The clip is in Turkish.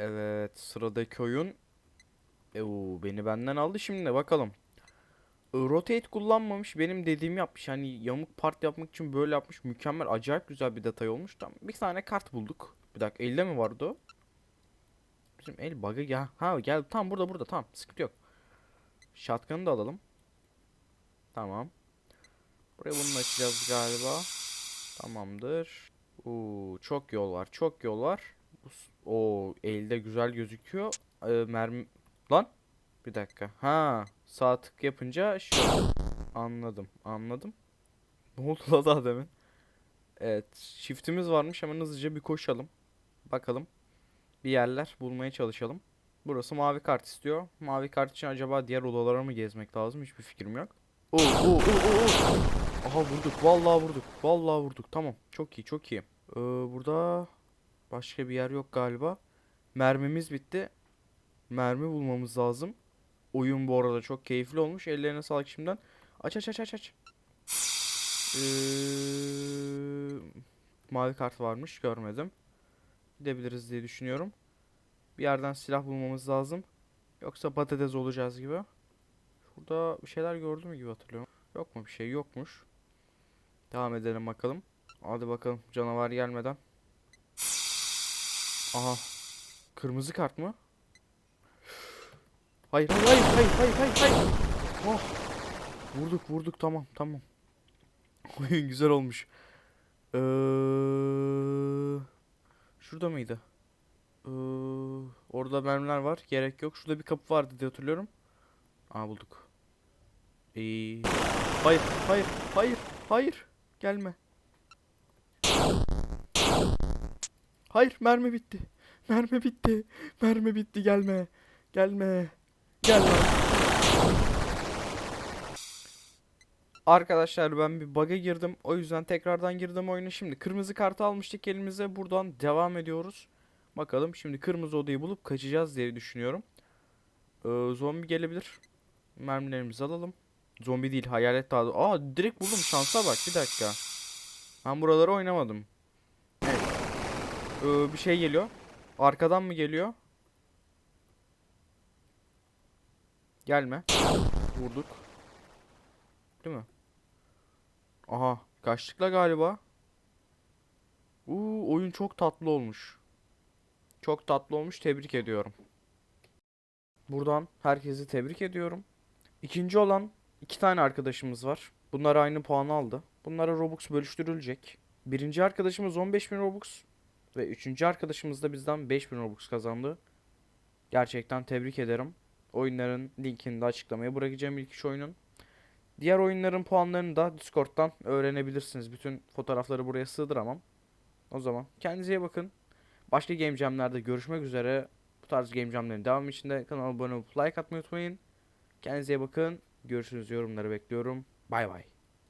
Evet sıradaki oyun. Euu beni benden aldı şimdi bakalım. E, Rotate kullanmamış benim dediğimi yapmış. Hani yamuk part yapmak için böyle yapmış. Mükemmel acayip güzel bir detay olmuş. Tamam bir tane kart bulduk. Bir dakika elde mi vardı o? Bizim el bug'ı ya. Ha gel tam burada burada tamam sıkıntı yok. Shotgun'ı da alalım. Tamam. Buraya bunu açacağız galiba. Tamamdır. Oo, çok yol var. Çok yol var. O elde güzel gözüküyor. Ee, mermi lan bir dakika. Ha, sağ tık yapınca şu anladım. Anladım. Ne oldu la daha demin? Evet, shift'imiz varmış. Hemen hızlıca bir koşalım. Bakalım. Bir yerler bulmaya çalışalım. Burası mavi kart istiyor. Mavi kart için acaba diğer odalara mı gezmek lazım? Hiçbir fikrim yok. Oo, oo, oo, oo. Aha vurduk. Vallahi vurduk. Vallahi vurduk. Tamam. Çok iyi, çok iyi. Ee, burada başka bir yer yok galiba. Mermimiz bitti. Mermi bulmamız lazım. Oyun bu arada çok keyifli olmuş. Ellerine sağlık şimdiden. Aç aç aç aç aç. Ee, mavi kart varmış. Görmedim. Gidebiliriz diye düşünüyorum. Bir yerden silah bulmamız lazım. Yoksa patates olacağız gibi. Şurada bir şeyler gördüm gibi hatırlıyorum. Yok mu bir şey? Yokmuş. Devam edelim bakalım. Hadi bakalım canavar gelmeden. Aha. Kırmızı kart mı? Hayır hayır hayır hayır hayır hayır. Oh. Vurduk vurduk tamam tamam. Oyun güzel olmuş. Ee, şurada mıydı? Ee, orada mermiler var. Gerek yok. Şurada bir kapı vardı diye hatırlıyorum. Aa bulduk. Ee, hayır hayır hayır hayır. Gelme. Hayır mermi bitti. Mermi bitti. Mermi bitti gelme. Gelme. Gel lan. Arkadaşlar ben bir bug'a girdim. O yüzden tekrardan girdim oyuna. Şimdi kırmızı kartı almıştık elimize. Buradan devam ediyoruz. Bakalım şimdi kırmızı odayı bulup kaçacağız diye düşünüyorum. Ee, zombi gelebilir. Mermilerimizi alalım. Zombi değil hayalet daha. Aa direkt buldum şansa bak bir dakika. Ben buraları oynamadım. Ee, bir şey geliyor. Arkadan mı geliyor? Gelme. Vurduk. Değil mi? Aha. Kaçtık la galiba. Uuu oyun çok tatlı olmuş. Çok tatlı olmuş. Tebrik ediyorum. Buradan herkesi tebrik ediyorum. İkinci olan iki tane arkadaşımız var. Bunlar aynı puanı aldı. Bunlara Robux bölüştürülecek. Birinci arkadaşımız 15.000 Robux. Ve üçüncü arkadaşımız da bizden 5000 Robux kazandı. Gerçekten tebrik ederim. Oyunların linkini de açıklamaya bırakacağım ilk üç oyunun. Diğer oyunların puanlarını da Discord'dan öğrenebilirsiniz. Bütün fotoğrafları buraya sığdıramam. O zaman kendinize iyi bakın. Başka Game Jam'lerde görüşmek üzere. Bu tarz Game Jam'lerin devamı için de kanala abone olup like atmayı unutmayın. Kendinize iyi bakın. Görüşürüz yorumları bekliyorum. Bay bay.